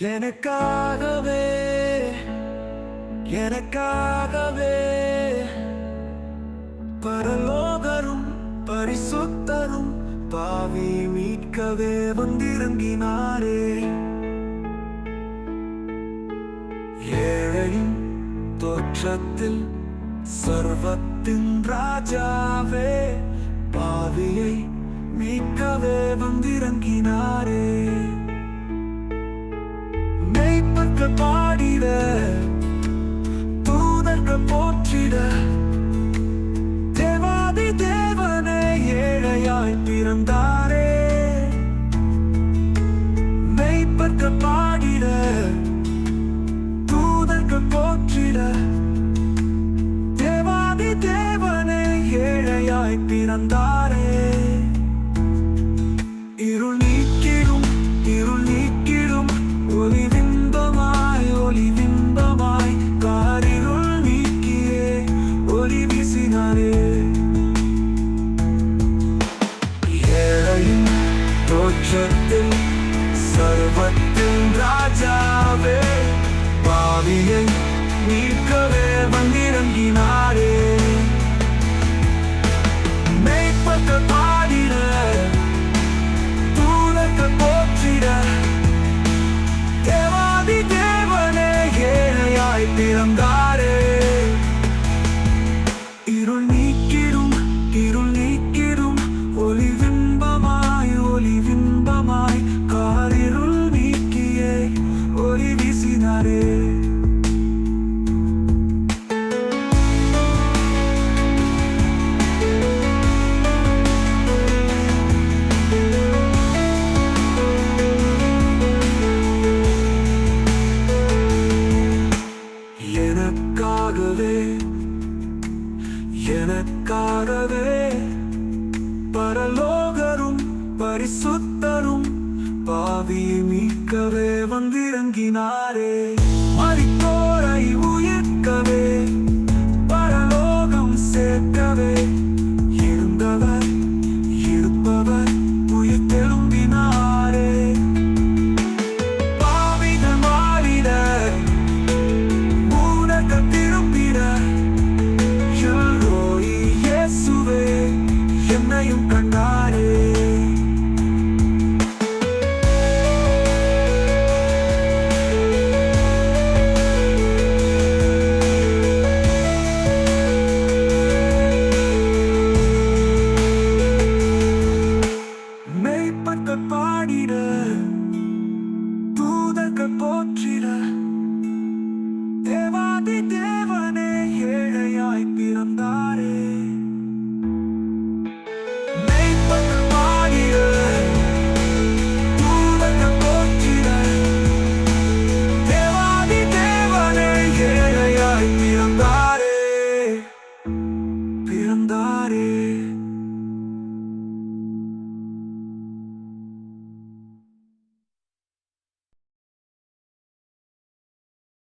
எனக்காகவே எனக்காகவே பரலோகரும் பரிசுத்தரும் பாவி மீட்கவே வந்திறங்கினாரே. ஏழையின் தோற்றத்தில் சர்வத்தின் ராஜாவே பாவியை மீட்கவே வந்திறங்கினாரே. மெய்ப்பற்கள் பாடிட தூதர்கள் போற்றிட. தேவாதி தேவனே ஏழையாய் பிறந்தாரே. மெய்ப்பற்கள் பாடிட தூதர்கள் போற்றிட. தேவாதி தேவனே ஏழையாய் பிறந்தாரே. வீசினாரே ஏழையின் தோற்றத்தில் சர்வத்தின் ராஜாவே பாவியை நீக்கவே வந்திறங்கினாரே மெய்ப்பட்ட பாடிட தூதர்கள் போற்றிட தேவாதி தேவனே ஏழையாய் பிறந்தாரே வீசினாரே எனக்காகவே எனக்காகவே பரலோகரும் பரிசுத்த பாவியை மீட்கவே வந்திறங்கினாரே. மறிக்கோ மெய்ப்பற்கள் பாடிட தூதர்கள் போற்றிட